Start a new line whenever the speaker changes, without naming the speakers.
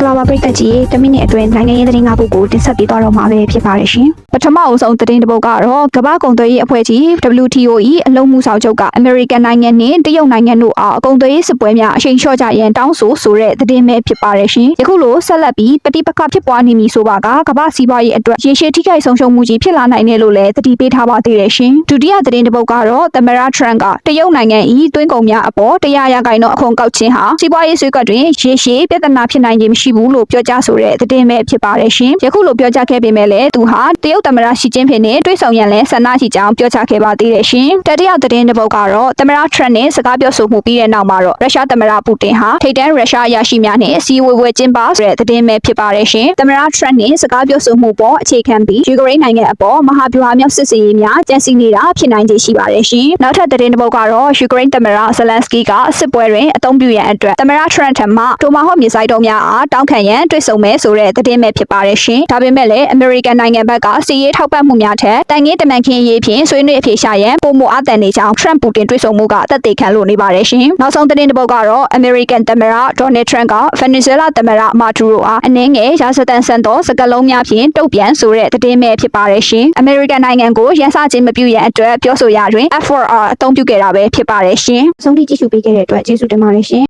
္ဂလာပါပရိသတ်ကြီးတမိနစ်အတွင်းနိုင်ငံရေးသတင်း၅ပုဒ်ကိုတင်ဆက်ပေးသွားတော့မှာပဲဖြစ်ပါတယ်ရှင်ပထမအဆုံးသတင်းတစ်ပုဒ်ကတော့ကမ္ဘာကုန်သွယ်ရေးအဖွဲ့ကြီး WTO ၏အလုံးမှုဆောင်ချုပ်ကအမေရိကန်နိုင်ငံနှင့်တရုတ်နိုင်ငံတို့အားအကုန်သွယ်ရေးစစ်ပွဲများအရှိန်လျှော့ကြရန်တောင်းဆိုဆိုတဲ့သတင်းပဲဖြစ်ပါတယ်ရှင်ယခုလိုဆက်လက်ပြီးပဋိပက္ခဖြစ်ပွားနေမည်ဆိုပါကကမ္ဘာစီးပွားရေးအတွက်ရေရှည်ထိခိုက်ဆုံးရှုံးမှုကြီးဖြစ်လာနိုင်တယ်လို့လည်းသတိပေးထားပါသေးတယ်ရှင်ဒုတိယသတင်းတစ်ပုဒ်ကတော့သမရထရန့်ကတရုတ်နိုင်ငံ၏တွင်းကုန်များအပေါ်တရားရဂိုင်တော့အခွန်ကောက်ခြင်းဟာစီးပွားရေးဆွေးကွက်တွင်ရေရှည်ပြဿနာဖြစ်နိုင်ခြင်းမရှိဘူးလို့ပြောကြားဆိုတဲ့သတင်းပဲဖြစ်ပါတယ်ရှင်ယခုလိုပြောကြားခဲ့ပေမဲ့လည်းသူဟာတရုတ်သမရရှီကျင်းဖင်နဲ့တွေ့ဆုံရန်လဲဆန္ဒရှိကြောင်းပြောကြားခဲ့ပါသေးတယ်ရှင်တတိယသတင်းတစ်ပုဒ်ကတော့သမရထရန့်နဲ့စကားပြောဆိုမှုပြီးတဲ့နောက်မှာတော့ရုရှားသမရပူတင်ဟာထိပ်တန်းရုရှားအရာရှိများနဲ့အစည်းအဝေးဝဲကျင်းပဆိုတဲ့သတင်းပဲဖြစ်ပါတယ်ရှင်သမရထရန့်နဲ့စကားပြောဆိုမှုပေါ်အခြေခံပြီးယူကရိန်းနိုင်ငံအပေါ်မဟာဗျူဟာမြောက်စစ်စင်ရေးများကြံစည်နေတာဖြစ်နိုင်ခြေရှိပါတယ်ရှင်နောက်ထပ်သတင်းတစ်ပုဒ်ကတော့ယူကရိန်းသမရဇလန်စကီကစစ်ပွဲတွင်အသုံးပြုရန်အတွက်သမရထရန့်ထံမှတိုမာဟော့မြေဆိုင်တုံးများအားတောင်းခံရန်တွေ့ဆုံမယ်ဆိုတဲ့သတင်းပဲဖြစ်ပါတယ်ရှင်ဒါပေမဲ့လည်းအမေရိကန်နိုင်ငံဘက်ကစီရေးထောက်ပံ့မှုများထက်တန်ငင်းတမန်ခင်းရေးဖြင့်ဆွေးနွေးအပြေရှာရန်ပုံမအပ်တန်နေကြောင်းထရန့်ပူတင်တွေ့ဆုံမှုကသက်သေခံလို့နေပါတယ်ရှင်နောက်ဆုံးသတင်းတစ်ပုဒ်ကတော့အမေရိကန်သမရဒေါ်နယ်ထရန့်ကဗင်နီဇွဲလားသမရမာဒူရိုအားအနှင်းငယ်ရာဇသန်ဆန်သောစကလုံးများဖြင့်တုတ်ပြန်ဆိုတဲ့သတင်းပဲဖြစ်ပါတယ်ရှင်အမေရိကန်နိုင်ငံကိုရန်စခြင်းမပြုရန်အတွက်ပြောဆိုရာတွင် F4R အသုံးပြုခဲ့တာပဲဖြစ်ပါတယ်ရှင်အဆုံးထိကြည့်ရှုပေးခဲ့တဲ့အတွက်ကျေးဇူးတင်ပါတယ်ရှင်